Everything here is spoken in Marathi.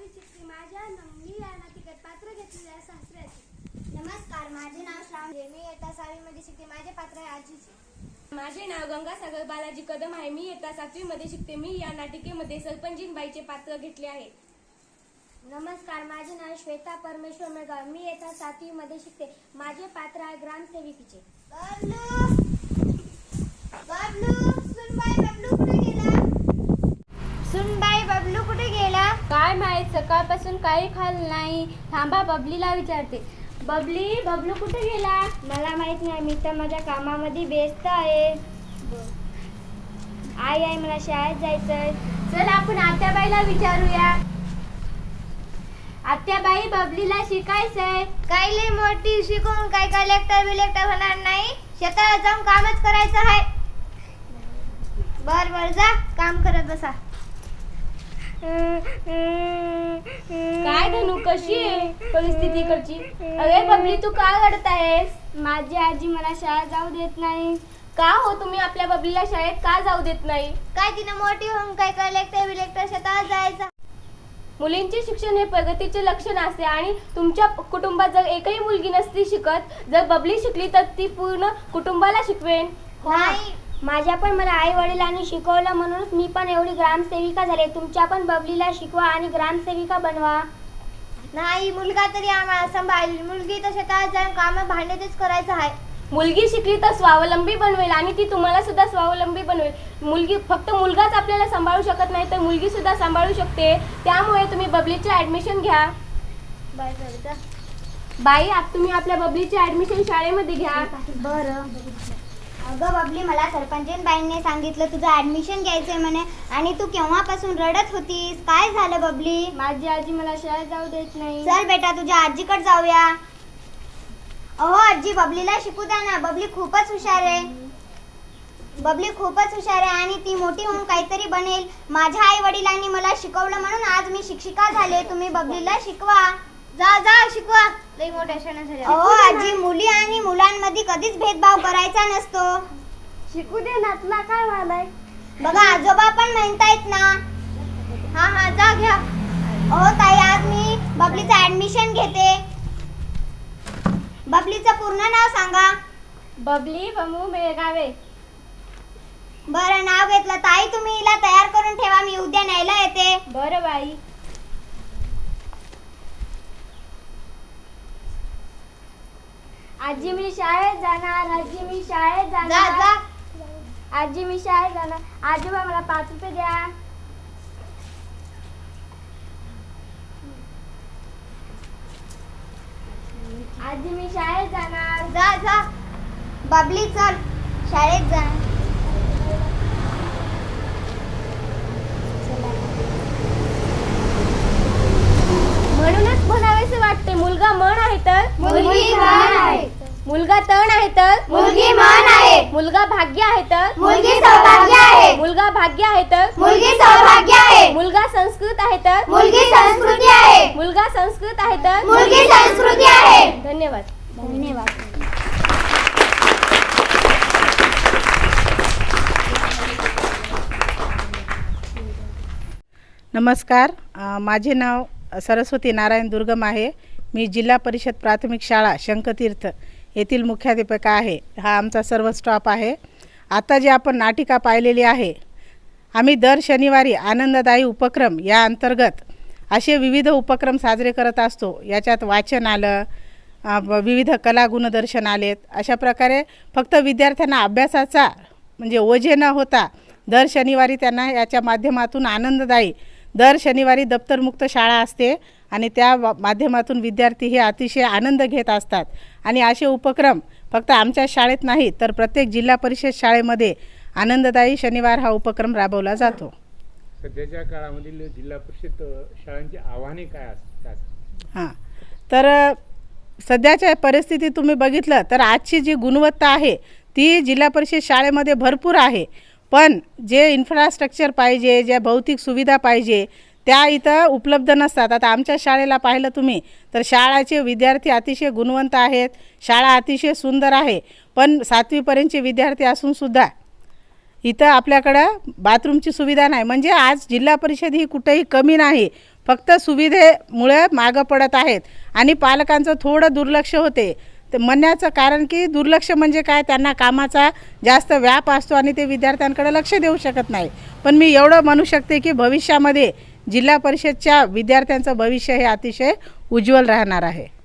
माझ्या या पात्र नमस्कार माझे नाव मी येता शिकते माझे पात्र आहे आजीचे. माझे नाव गंगासागर बालाजी कदम आहे. मी येता सातवीमध्ये शिकते. मी या नाटिकेमध्ये सरपंचीनबाईचे पात्र घेतले आहे. नमस्कार माझे नाव श्वेता परमेश्वर मेगाव मी येता सातवीमध्ये शिकते. माझे पात्र आहे ग्रामसेविकेचे. काय माहीत? सकाळपासून काही खाल्लं नाही. थांबा बबलीला विचारते. बबली बबलू कुठे गेला? मला माहीत नाही. मी तर माझ्या कामामध्ये व्यस्त आहे. आई आई मला शाळेत जायचंय. चल आपण आत्याबाईला विचारूया. आत्याबाई बबलीला शिकायचंय. काही लई मोठी शिकून काही कलेक्टर बिलेक्टर होणार नाही? शेताला जाऊन कामच करायचं आहे. बर बर जा. काम करत बसा. काय धनू कशी आहे परिस्थिती इकडची? अरे बबली तू का रडत आहेस? माझी आजी मला शाळेत जाऊ देत नाही. का हो तुम्ही आपल्या बबलीला शाळेत का जाऊ देत नाही? काय तिने मोठी होऊन काय कलेक्टर बिलेक्टर शेतात जायचं? मुलींचे शिक्षण हे प्रगतीचे लक्षण असते आणि तुमच्या कुटुंबात जर एकही मुलगी नसती शिकत जर बबली शिकली तर ती पूर्ण कुटुंबाला शिकवेन. नाही. माझ्या पण मला आई वडिलांनी शिकवलं म्हणूनच मी पण एवढी ग्रामसेविका झाले. तुमच्या पण बबलीला शिकवा आणि ग्रामसेविका बनवा. नाही मुलगा तरी आम्हाला सांभाळेल. मुलगी तर शेतात जाऊन काम भांडे तेच करायचं आहे. मुलगी शिकली तर स्वावलंबी बनवेल आणि ती तुम्हाला सुद्धा स्वावलंबी बनवेल. मुलगी फक्त मुलगाच आपल्याला सांभाळू शकत नाही तर मुलगी सुद्धा सांभाळू शकते. त्यामुळे तुम्ही बबलीचे ऍडमिशन घ्या. बाय बाई आप तुम्ही आपल्या बबलीचे ऍडमिशन शाळेमध्ये घ्या. बरं. अगं बबली मला सरपंचीन बाईंनी सांगितलं तुझं ऍडमिशन घ्यायचंय म्हणे. आणि तू केव्हापासून रडत होतीस? काय झालं बबली? माझी आजी मला शाळेत जाऊ देत नाही. चल बेटा तुझ्या आजीकडे जाऊया. अहो आजी बबलीला शिकू द्या ना. बबली खूपच हुशार आहे. बबली खूपच हुशार आहे आणि ती मोठी होऊन काहीतरी बनेल. माझ्या आई वडिलांनी मला शिकवलं म्हणून आज मी शिक्षिका झाले. तुम्ही बबलीला शिकवा. जा जा शिकवा. लई मोठ्या अहो आजी मुली आणि मुलांमध्ये कधीच भेदभाव करायचा नसतो. शिकू दे ना तुला काय व्हायलाय? बघा आजोबा पण म्हणतायत ना. हा हा जा घ्या. अहो ताई आज मी बबलीचं ऍडमिशन घेते. बबलीचं पूर्ण नाव सांगा. बबली बमू मेळगावे. बरं नाव घेतलं. ताई तुम्ही हिला तयार करून ठेवा. मी उद्या न्यायला येते. बरं बाई. आजी मी शाळेत जाणार आजी मी शाळेत जाणार. जा आजी मी शाळेत जाणार. आजोबा मला पाच रुपये द्या. आजी मी शाळेत जाणार. जा जा. बबली चल. शाळेत जा म्हणूनच म्हणावेसे वाटते मुलगा मन आहे तर मुलगी म्हण आहे. मुलगा तण आहे तर? मुलगी म्हण आहे. मुलगा भाग्य आहे तर? मुलगी सौभाग्य आहे. मुलगा भाग्य आहे तर? मुलगी सौभाग्य आहे. मुलगा संस्कृत आहे तर? मुलगी संस्कृती आहे. मुलगा संस्कृत आहे तर? मुलगी संस्कृती आहे. धन्यवाद. धन्यवाद. नमस्कार. माझे नाव सरस्वती नारायण दुर्गम आहे. मी जिल्हा परिषद प्राथमिक शाळा शंकतीर्थ येथील मुख्याध्यापिका आहे. हा आमचा सर्व स्टॉप आहे. आता जे आपण नाटिका पाहिलेली आहे आम्ही दर शनिवारी आनंददायी उपक्रम या अंतर्गत असे विविध उपक्रम साजरे करत असतो. याच्यात वाचन आलं विविध कला गुणदर्शन आलेत. अशा प्रकारे फक्त विद्यार्थ्यांना अभ्यासाचा म्हणजे ओझे न होता दर शनिवारी त्यांना याच्या माध्यमातून आनंददायी दर शनिवारी दप्तरमुक्त शाळा असते आणि त्या माध्यमातून विद्यार्थी हे अतिशय आनंद घेत असतात. आणि असे उपक्रम फक्त आमच्या शाळेत नाही तर प्रत्येक जिल्हा परिषद शाळेमध्ये आनंददायी शनिवार हा उपक्रम राबवला जातो. सध्याच्या काळामधील जिल्हा परिषद शाळांची आव्हाने काय असतात? हां. तर सध्याच्या परिस्थितीत तुम्ही बघितलं तर आजची जी गुणवत्ता आहे ती जिल्हा परिषद शाळेमध्ये भरपूर आहे. पण जे इन्फ्रास्ट्रक्चर पाहिजे ज्या भौतिक सुविधा पाहिजे त्या इथं उपलब्ध नसतात. आता आमच्या शाळेला पाहिलं तुम्ही तर शाळाचे विद्यार्थी अतिशय गुणवंत आहेत. शाळा अतिशय सुंदर आहे पण सातवीपर्यंतचे विद्यार्थी असूनसुद्धा इथं आपल्याकडं बाथरूमची सुविधा नाही. म्हणजे आज जिल्हा परिषद ही कुठेही कमी नाही फक्त सुविधेमुळे मागं पडत आहेत. आणि पालकांचं थोडं दुर्लक्ष होते. ते म्हणण्याचं कारण की दुर्लक्ष म्हणजे काय? त्यांना कामाचा जास्त व्याप असतो आणि ते विद्यार्थ्यांकडे लक्ष देऊ शकत नाही. पण मी एवढं म्हणू शकते की भविष्यामध्ये जिल्हा परिषदच्या विद्यार्थ्यांचं भविष्य हे अतिशय उज्ज्वल राहणार आहे.